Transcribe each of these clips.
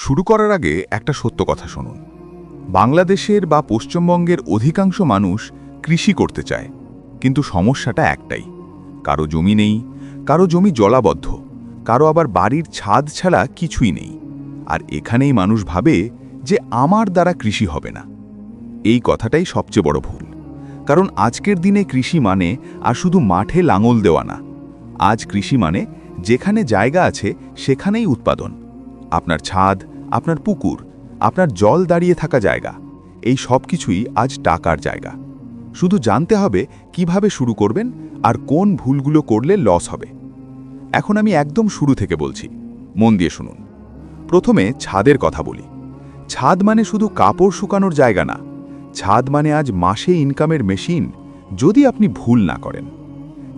শুরু করার আগে একটা সত্য কথা শুনুন। বাংলাদেশের বা পশ্চিমবঙ্গের অধিকাংশ মানুষ কৃষি করতে চায়, কিন্তু সমস্যাটা একটাই। কারও জমি নেই, কারও জমি জলাবদ্ধ, কারও আবার বাড়ির ছাদ ছাড়া কিছুই নেই। আর এখানেই মানুষ ভাবে যে আমার দ্বারা কৃষি হবে না। এই কথাটাই সবচেয়ে বড় ভুল। কারণ আজকের দিনে কৃষি মানে আর শুধু মাঠে লাঙল দেওয়া না। আজ কৃষি মানে যেখানে জায়গা আছে সেখানেই উৎপাদন। আপনার ছাদ আপনার পুকুর, আপনার জল দাঁড়িয়ে থাকা জায়গা, এই সব কিছুই আজ টাকার জায়গা। শুধু জানতে হবে কীভাবে শুরু করবেন আর কোন ভুলগুলো করলে লস হবে। এখন আমি একদম শুরু থেকে বলছি, মন দিয়ে শুনুন। প্রথমে ছাদের কথা বলি। ছাদ মানে শুধু কাপড় শুকানোর জায়গা না, ছাদ মানে আজ মাসে ইনকামের মেশিন যদি আপনি ভুল না করেন।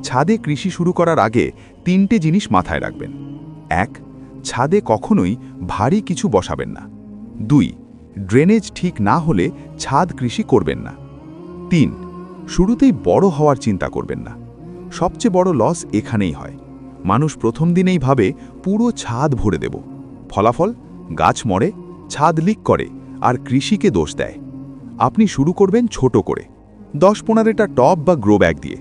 ছাদে কৃষি শুরু করার আগে তিনটে জিনিস মাথায় রাখবেন। এক ছাদে কখনোই ভারী কিছু বসাবেন না। দুই, ড্রেনেজ ঠিক না হলে ছাদ কৃষি করবেন না। তিন, শুরুতেই বড় হওয়ার চিন্তা করবেন না। সবচেয়ে বড় লস এখানেই হয়। মানুষ প্রথম দিনেই ভাবে, পুরো ছাদ ভরে দেব। ফলাফল, গাছ মরে, ছাদ লিক করে, আর কৃষিকে দোষ দেয়। আপনি শুরু করবেন ছোট করে। দশ পনেরোটা টপ বা গ্রো ব্যাগ দিয়ে।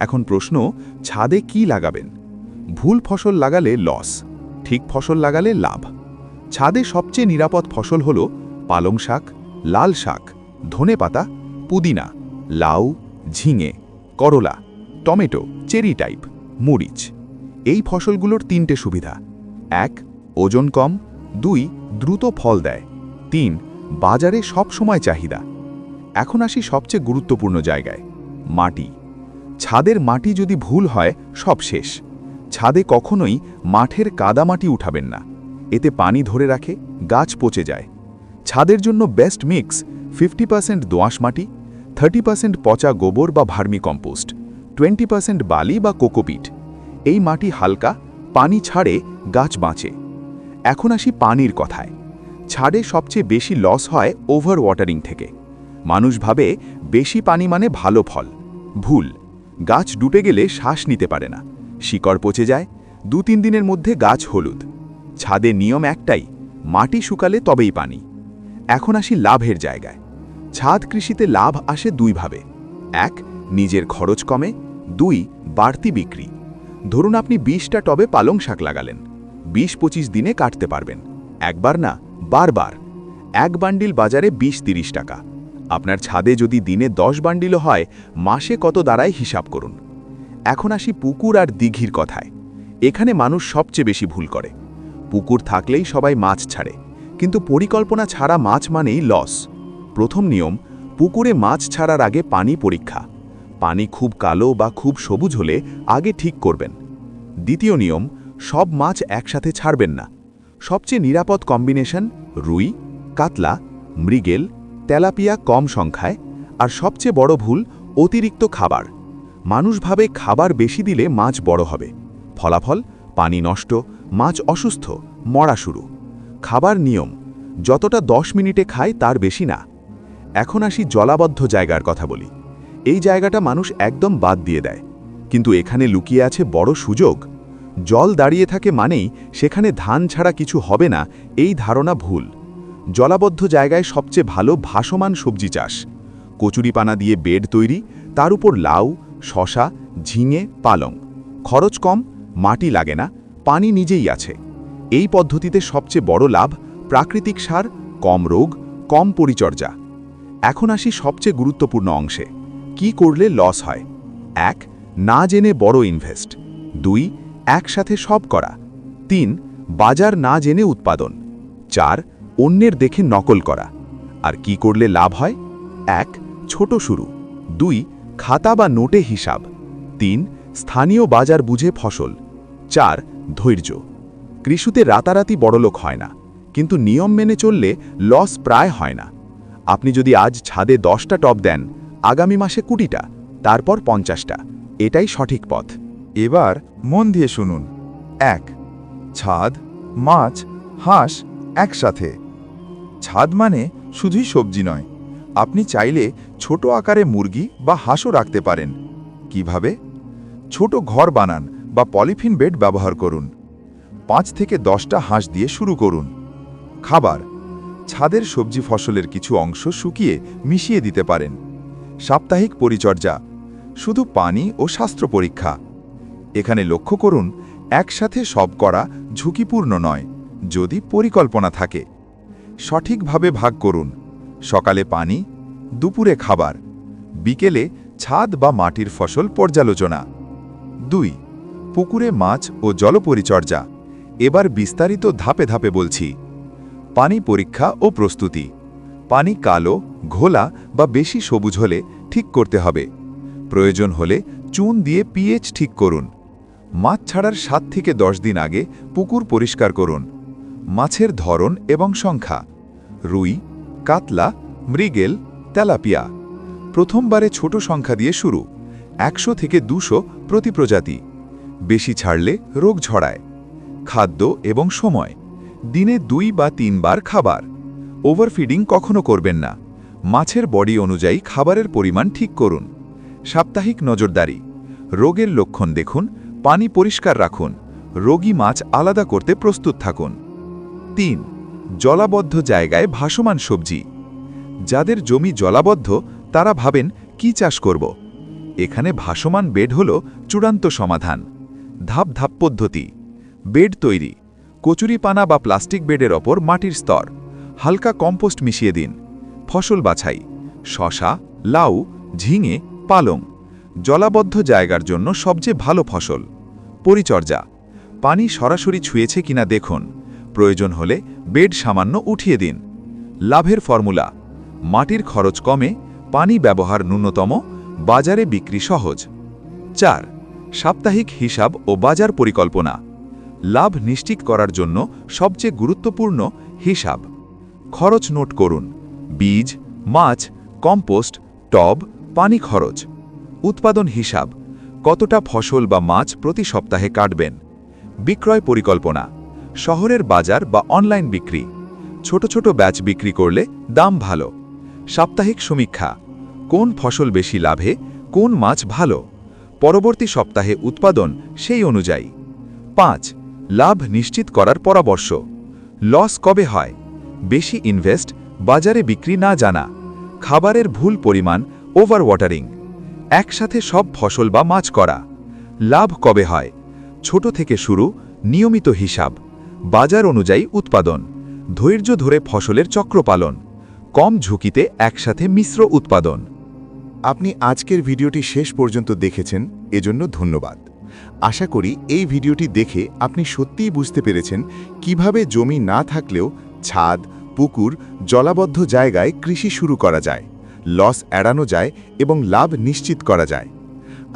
এখন প্রশ্ন, ছাদে কি লাগাবেন? ভুল ফসল লাগালে লস। ঠিক ফসল লাগালে লাভ। ছাদে সবচেয়ে নিরাপদ ফসল হল পালং শাক, লাল শাক, ধনে পাতা, পুদিনা, লাউ, ঝিঙে, করলা, টমেটো, চেরি টাইপ, মরিচ। এই ফসলগুলোর তিনটে সুবিধা। এক, ওজন কম। দুই, দ্রুত ফল দেয়। তিন, বাজারে সব সময় চাহিদা। এখন আসি সবচেয়ে গুরুত্বপূর্ণ জায়গায়, মাটি। ছাদের মাটি যদি ভুল হয়, সব শেষ। ছাদে কখনোই মাঠের কাদামাটি উঠাবেন না। এতে পানি ধরে রাখে, গাছ পচে যায়। ছাদের জন্য বেস্ট মিক্স ফিফটি পার্সেন্ট দোআঁশ মাটি থার্টি পার্সেন্ট পচা গোবর বা ভার্মি কম্পোস্ট টোয়েন্টি পার্সেন্ট বালি বা কোকোপিট এই মাটি হালকা, পানি ছাড়ে গাছ বাঁচে। এখন আসি পানির কথায়। ছাড়ে সবচেয়ে বেশি লস হয় ওভার ওয়াটারিং থেকে। মানুষ ভাবে বেশি পানি মানে ভালো ফল। ভুল। গাছ ডুবে গেলে শ্বাস নিতে পারে না। শিকড় পচে যায় দু তিন দিনের মধ্যে গাছ হলুদ। ছাদে নিয়ম একটাই, মাটি শুকালে তবেই পানি। এখন আসি লাভের জায়গায়। ছাদ কৃষিতে লাভ আসে দুইভাবে এক, নিজের খরচ কমে। দুই, বাড়তি বিক্রি। ধরুন আপনি বিশটা টবে পালং শাক লাগালেন। বিশ পঁচিশ দিনে কাটতে পারবেন। একবার না, বারবার। এক বান্ডিল বাজারে বিশ তিরিশ টাকা। আপনার ছাদে যদি দিনে দশ বান্ডিলও হয়, মাসে কত দাঁড়ায় হিসাব করুন। এখন আসি পুকুর আর দিঘির কথায়। এখানে মানুষ সবচেয়ে বেশি ভুল করে। পুকুর থাকলেই সবাই মাছ ছাড়ে, কিন্তু পরিকল্পনা ছাড়া মাছ মানেই লস প্রথম নিয়ম, পুকুরে মাছ ছাড়ার আগে পানি পরীক্ষা। পানি খুব কালো বা খুব সবুজ হলে আগে ঠিক করবেন। দ্বিতীয় নিয়ম, সব মাছ একসাথে ছাড়বেন না। সবচেয়ে নিরাপদ কম্বিনেশন, রুই, কাতলা, মৃগেল, তেলাপিয়া কম সংখ্যায়, আর সবচেয়ে বড় ভুল, অতিরিক্ত খাবার। মানুষ ভাবে খাবার বেশি দিলে মাছ বড় হবে। ফলাফল, পানি নষ্ট, মাছ অসুস্থ, মরা শুরু। খাবার নিয়ম, যতটা দশ মিনিটে খায় তার বেশি না। এখন আসি জলাবদ্ধ জায়গার কথা বলি। এই জায়গাটা মানুষ একদম বাদ দিয়ে দেয়। কিন্তু এখানে লুকিয়ে আছে বড় সুযোগ। জল দাঁড়িয়ে থাকে মানেই সেখানে ধান ছাড়া কিছু হবে না, এই ধারণা ভুল। জলাবদ্ধ জায়গায় সবচেয়ে ভালো ভাসমান সবজি চাষ। কচুরিপানা দিয়ে বেড তৈরি, তার উপর লাউ শশা, ঝিঙে, পালং। খরচ কম, মাটি লাগে না, পানি নিজেই আছে। এই পদ্ধতিতে সবচেয়ে বড় লাভ প্রাকৃতিক সার, কম রোগ, কম পরিচর্যা। এখন আসি সবচেয়ে গুরুত্বপূর্ণ অংশে। কি করলে লস হয়? এক, না জেনে বড় ইনভেস্ট। দুই, একসাথে সব করা। তিন, বাজার না জেনে উৎপাদন। চার, অন্যের দেখে নকল করা। আর কি করলে লাভ হয়? এক, ছোট শুরু। দুই খাতা বা নোটে হিসাব। তিন, স্থানীয় বাজার বুঝে ফসল। চার, ধৈর্য। কৃষিতে রাতারাতি বড়লোক হয় না, কিন্তু নিয়ম মেনে চললে লস প্রায় হয় না। আপনি যদি আজ ছাদে দশটা টপ দেন, আগামী মাসে কুড়িটা, তারপর পঞ্চাশটা। এটাই সঠিক পথ। এবার মন দিয়ে শুনুন। এক, ছাদ, মাছ, হাঁস একসাথে। ছাদ মানে শুধুই সবজি নয়, আপনি চাইলে ছোট আকারে মুরগি বা হাঁসও রাখতে পারেন। কীভাবে? ছোট ঘর বানান বা পলিথিন বেড ব্যবহার করুন। পাঁচ থেকে দশটা হাঁস দিয়ে শুরু করুন। খাবার, ছাদের সবজি ফসলের কিছু অংশ শুকিয়ে মিশিয়ে দিতে পারেন। সাপ্তাহিক পরিচর্যা, শুধু পানি ও শাস্ত্র পরীক্ষা। এখানে লক্ষ্য করুন, একসাথে সব করা ঝুঁকিপূর্ণ নয়, যদি পরিকল্পনা থাকে। সঠিকভাবে ভাগ করুন। সকালে পানি দুপুরে খাবার, বিকেলে ছাদ বা মাটির ফসল পর্যালোচনা। দুই, পুকুরে মাছ ও জলপরিচর্যা, এবার বিস্তারিত ধাপে ধাপে বলছি। পানি পরীক্ষা ও প্রস্তুতি, পানি কালো, ঘোলা বা বেশি সবুজ হলে ঠিক করতে হবে। প্রয়োজন হলে চুন দিয়ে পিএইচ ঠিক করুন। মাছ ছাড়ার সাত থেকে দশ দিন আগে পুকুর পরিষ্কার করুন। মাছের ধরন এবং সংখ্যা, রুই, কাতলা, মৃগেল তেলাপিয়া। প্রথমবারে ছোট সংখ্যা দিয়ে শুরু, একশো থেকে দুশো প্রতি প্রজাতি। বেশি ছাড়লে রোগ ঝড়ায় খাদ্য এবং সময়। দিনে দুই বা তিনবার খাবার। ওভারফিডিং কখনো করবেন না। মাছের বডি অনুযায়ী খাবারের পরিমাণ ঠিক করুন। সাপ্তাহিক নজরদারি। রোগের লক্ষণ দেখুন, পানি পরিষ্কার রাখুন। রোগী মাছ আলাদা করতে প্রস্তুত থাকুন। তিন, জলাবদ্ধ জায়গায় ভাসমান সবজি। যাদের জমি জলাবদ্ধ, তারা ভাবেন, কি চাষ করব? এখানে ভাসমান বেড হল চূড়ান্ত সমাধান। ধাপ ধাপ পদ্ধতি। বেড তৈরি। কচুরিপানা বা প্লাস্টিক বেডের ওপর মাটির স্তর। হালকা কম্পোস্ট মিশিয়ে দিন। ফসল বাছাই। শশা, লাউ, ঝিঙে, পালং। জলাবদ্ধ জায়গার জন্য সবচেয়ে ভালো ফসল। পরিচর্যা। পানি সরাসরি ছুঁয়েছে কিনা দেখুন। প্রয়োজন হলে বেড সামান্য উঠিয়ে দিন। লাভের ফর্মুলা। মাটির খরচ কমে, পানি ব্যবহার ন্যূনতম, বাজারে বিক্রি সহজ। চার, সাপ্তাহিক হিসাব ও বাজার পরিকল্পনা। লাভ নিশ্চিত করার জন্য সবচেয়ে গুরুত্বপূর্ণ হিসাব। খরচ নোট করুন। বীজ, মাছ, কম্পোস্ট, টব, পানি খরচ। উৎপাদন হিসাব, কতটা ফসল বা মাছ প্রতি সপ্তাহে কাটবেন। বিক্রয় পরিকল্পনা, শহরের বাজার বা অনলাইন বিক্রি। ছোট ছোট ব্যাচ বিক্রি করলে দাম ভালো। সাপ্তাহিক সমীক্ষা। কোন ফসল বেশি লাভে, কোন মাছ ভালো? পরবর্তী সপ্তাহে উৎপাদন সেই অনুযায়ী। পাঁচ, লাভ নিশ্চিত করার পরামর্শ। লস কবে হয়? বেশি ইনভেস্ট, বাজারে বিক্রি না জানা। খাবারের ভুল পরিমাণ ওভার ওয়াটারিং একসাথে সব ফসল বা মাছ করা। লাভ কবে হয়? ছোট থেকে শুরু, নিয়মিত হিসাব। বাজার অনুযায়ী উৎপাদন। ধৈর্য ধরে ফসলের চক্র পালন কম ঝুঁকিতে একসাথে মিশ্র উৎপাদন। আপনি আজকের ভিডিওটি শেষ পর্যন্ত দেখেছেন, এজন্য ধন্যবাদ। আশা করি এই ভিডিওটি দেখে আপনি সত্যিই বুঝতে পেরেছেন কীভাবে জমি না থাকলেও ছাদ, পুকুর, জলাবদ্ধ জায়গায় কৃষি শুরু করা যায়, লস এড়ানো যায় এবং লাভ নিশ্চিত করা যায়।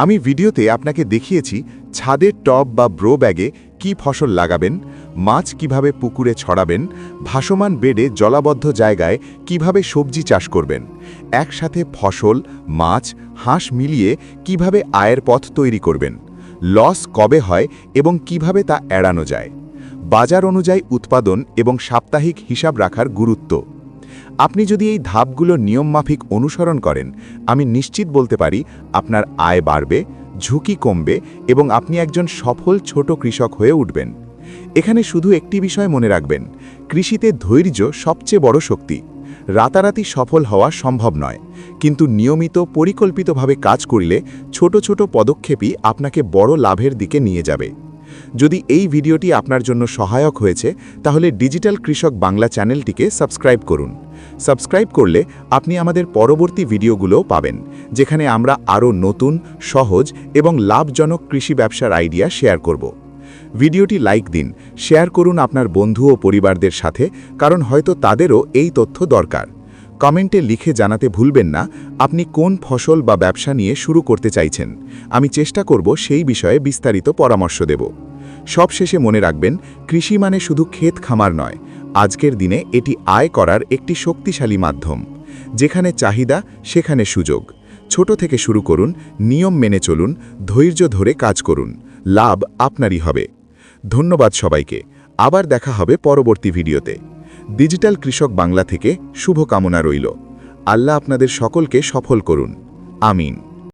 আমি ভিডিওতে আপনাকে দেখিয়েছি ছাদের টব বা ব্রো ব্যাগে কি ফসল লাগাবেন, মাছ কীভাবে পুকুরে ছড়াবেন, ভাসমান বেডে জলাবদ্ধ জায়গায় কীভাবে সবজি চাষ করবেন, একসাথে ফসল, মাছ, হাঁস মিলিয়ে কীভাবে আয়ের পথ তৈরি করবেন, লস কবে হয় এবং কীভাবে তা এড়ানো যায়, বাজার অনুযায়ী উৎপাদন এবং সাপ্তাহিক হিসাব রাখার গুরুত্ব। আপনি যদি এই ধাপগুলো নিয়মমাফিক অনুসরণ করেন, আমি নিশ্চিত বলতে পারি আপনার আয় বাড়বে ঝুঁকি কমবে এবং আপনি একজন সফল ছোট কৃষক হয়ে উঠবেন। এখানে শুধু একটি বিষয় মনে রাখবেন, কৃষিতে ধৈর্য সবচেয়ে বড় শক্তি। রাতারাতি সফল হওয়া সম্ভব নয়, কিন্তু নিয়মিত পরিকল্পিতভাবে কাজ করলে ছোট ছোট পদক্ষেপই আপনাকে বড় লাভের দিকে নিয়ে যাবে। যদি এই ভিডিওটি আপনার জন্য সহায়ক হয়েছে, তাহলে ডিজিটাল কৃষক বাংলা চ্যানেলটিকে সাবস্ক্রাইব করুন। সাবস্ক্রাইব করলে আপনি আমাদের পরবর্তী ভিডিওগুলোও পাবেন, যেখানে আমরা আরও নতুন, সহজ এবং লাভজনক কৃষি ব্যবসার আইডিয়া শেয়ার করব। ভিডিওটি লাইক দিন, শেয়ার করুন আপনার বন্ধু ও পরিবারদের সাথে, কারণ হয়তো তাদেরও এই তথ্য দরকার। কমেন্টে লিখে জানাতে ভুলবেন না, আপনি কোন ফসল বা ব্যবসা নিয়ে শুরু করতে চাইছেন? আমি চেষ্টা করব সেই বিষয়ে বিস্তারিত পরামর্শ দেব। সবশেষে মনে রাখবেন, কৃষি মানে শুধু ক্ষেত খামার নয়, আজকের দিনে এটি আয় করার একটি শক্তিশালী মাধ্যম। যেখানে চাহিদা, সেখানে সুযোগ। ছোট থেকে শুরু করুন, নিয়ম মেনে চলুন, ধৈর্য ধরে কাজ করুন, লাভ আপনারই হবে। ধন্যবাদ সবাইকে, আবার দেখা হবে পরবর্তী ভিডিওতে। ডিজিটাল কৃষক বাংলা থেকে শুভকামনা রইল। আল্লাহ আপনাদের সকলকে সফল করুন। আমিন।